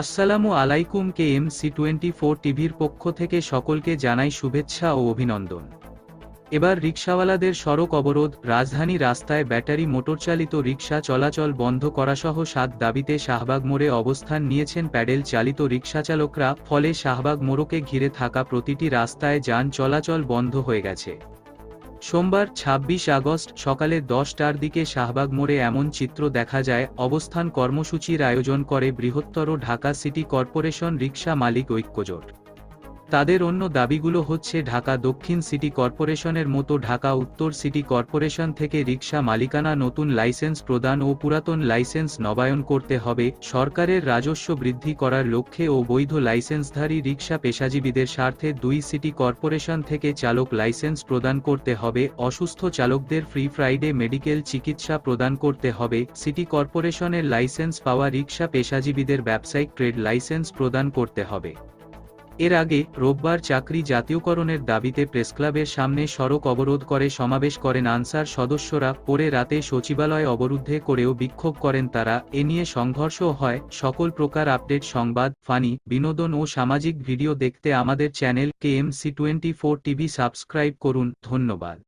আসসালামু আলাইকুম K M C twenty four টিভির পক্ষ থেকে সকলকে জানাই শুভেচ্ছা ও অভিনন্দন। এবার রিকশাওয়ালাদের সড়ক অবরোধ, রাজধানী রাস্তায় ব্যাটারি মোটরচালিত রিকশা চলাচল বন্ধ করাসহ সাত দাবিতে শাহবাগ মোড়ে অবস্থান নিয়েছেন প্যাডেল চালিত রিকশাচালকরা, ফলে শাহবাগ মোড়কে ঘিরে থাকা প্রতিটি রাস্তায় যান চলাচল বন্ধ হয়ে গেছে। সোমবার ২৬ আগস্ট সকালে দশটার দিকে শাহবাগ মোড়ে এমন চিত্র দেখা যায়, অবস্থান কর্মসূচির আয়োজন করে বৃহত্তর ঢাকা সিটি কর্পোরেশন রিক্সা মালিক ঐক্যজোট। তাদের অন্য দাবিগুলো হচ্ছে ঢাকা দক্ষিণ সিটি কর্পোরেশনের মতো ঢাকা উত্তর সিটি কর্পোরেশন থেকে রিকশা মালিকানা নতুন লাইসেন্স প্রদান ও পুরাতন লাইসেন্স নবায়ন করতে হবে, সরকারের রাজস্ব বৃদ্ধি করার লক্ষ্যে ও বৈধ লাইসেন্সধারী রিকশা পেশাজীবীদের স্বার্থে দুই সিটি কর্পোরেশন থেকে চালক লাইসেন্স প্রদান করতে হবে, অসুস্থ চালকদের ফ্রি ফ্রাইডে মেডিকেল চিকিৎসা প্রদান করতে হবে, সিটি কর্পোরেশনের লাইসেন্স পাওয়া রিকশা পেশাজীবীদের ব্যবসায়িক ট্রেড লাইসেন্স প্রদান করতে হবে। এর আগে রোববার চাকরি জাতীয়করণের দাবিতে প্রেসক্লাবের সামনে সড়ক অবরোধ করে সমাবেশ করেন আনসার সদস্যরা, পরে রাতে সচিবালয় অবরুদ্ধে করেও বিক্ষোভ করেন তারা। এ নিয়ে সংঘর্ষ হয়। সকল প্রকার আপডেট সংবাদ, ফানি, বিনোদন ও সামাজিক ভিডিও দেখতে আমাদের channel K M C twenty four TV subscribe করুন। ধন্যবাদ।